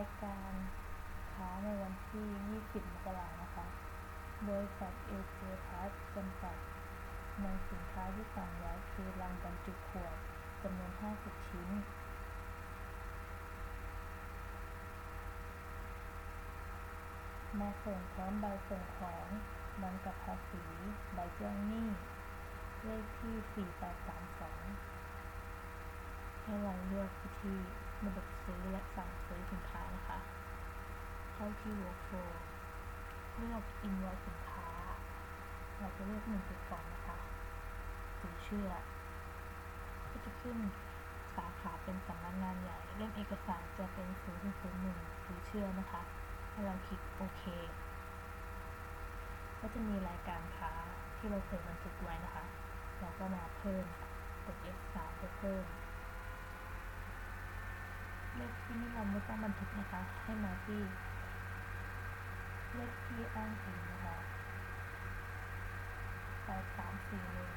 ายการค้าในวันที่ 20 มกรานะคะ บริษัทเอเจพาร์ทจำกัดนำสินค้าที่สั่งไว้คือลังบรรจุขวดจำนวน 50 ชิ้น มาส่งพร้อมใบส่งของบรรกับภาษี ใบแจ้งหนี้ เลขที่ 4832 ให้เราเลือกวิธีระบบซื้อและสั่งซื้อสินค้านะคะ เข้าที่ workflow เลือก invoice สินค้า เราจะเลือก1.2นะคะสีเชื่อ ก็จะขึ้นสาขาเป็นสำนักงานใหญ่ เล่มเอกสารจะเป็น0001สีเชื่อนะคะให้เราคลิกโอเค ก็จะมีรายการค้าที่เราเคยบันทึกไว้นะคะ เราก็มาเพิ่มกด F3 เพื่อเพิ่มเลขที่นี่เราไม่ต้องบันทึกนะคะ ให้มาที่ เลขที่อ้างอิงนะคะแปดสามสี่หนึ่ง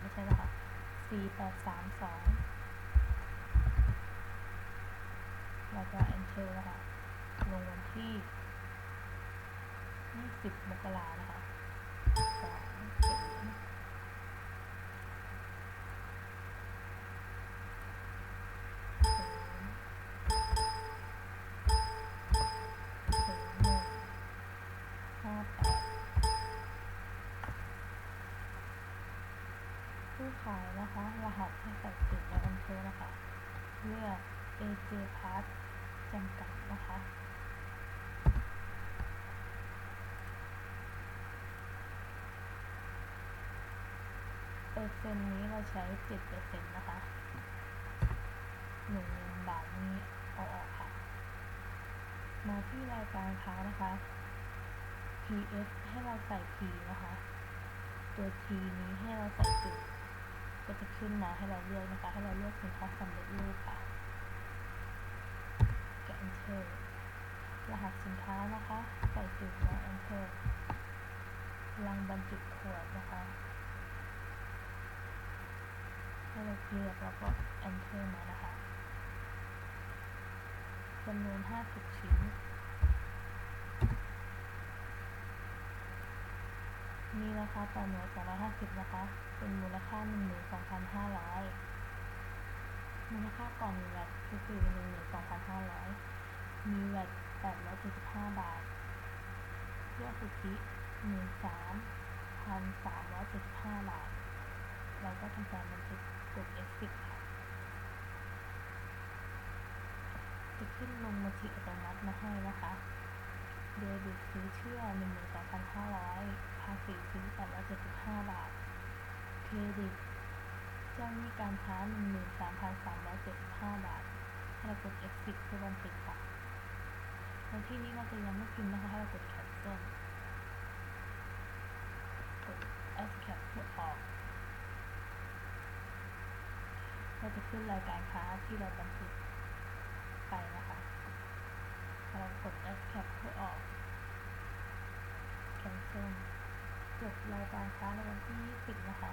ไม่ใช่นะคะสี่แปดสามสองแล้วก็ enter นะคะลงวันที่20มกรานะคะสองเจ็ด ผู้ขายนะคะ รหัสให้ใส่จุดและ enter นะคะ เลือก AJ Part จำกัดนะคะเปอร์เซ็นต์นี้เราใช้เจ็ดเปอร์เซ็นต์นะคะหนึ่งเงินบาทนี้เอาออกค่ะ มาที่รายการค้านะคะ PS ให้เราใส่ P นะคะ ตัว T นี้ให้เราใส่จุด ก็จะขึ้นมาให้เราเลือกนะคะ ให้เราเลือกสินค้าสำเร็จรูปค่ะกด enter รหัสสินค้านะคะ ใส่จุดแล้ว enter ลังบรรจุขวดนะคะให้เราเลือกแล้วก็ enter มานะคะจำนวน 50 ชิ้น มีราคาต่อหน่วย250 นะคะ เป็นมูลค่า 12,500 มูลค่าก่อนมีแวตก็คือ 12,500 มีแวต875 บาทยอดสุทธิ13,375 บาท เราก็ทำการบันทึกกด F10 ค่ะจะขึ้นลงบัญชีอัตโนมัติมาให้นะคะเดบิตซื้อเชื่อ 12,500 ภาษีซื้อ875 บาท เค รดิต เจ้าหนี้การค้า 13,375 บาทให้เรากด F10 เพื่อบันทึกค่ะในที่นี้เราจะยังไม่พิมพ์นะคะให้เรากด cancel กด escape เพื่อออกก็จะขึ้นรายการค้าที่เราบันทึกไปนะคะ เรากด escape เพื่อออก cancel จบรายการค้าในวันที่ 20 นะคะ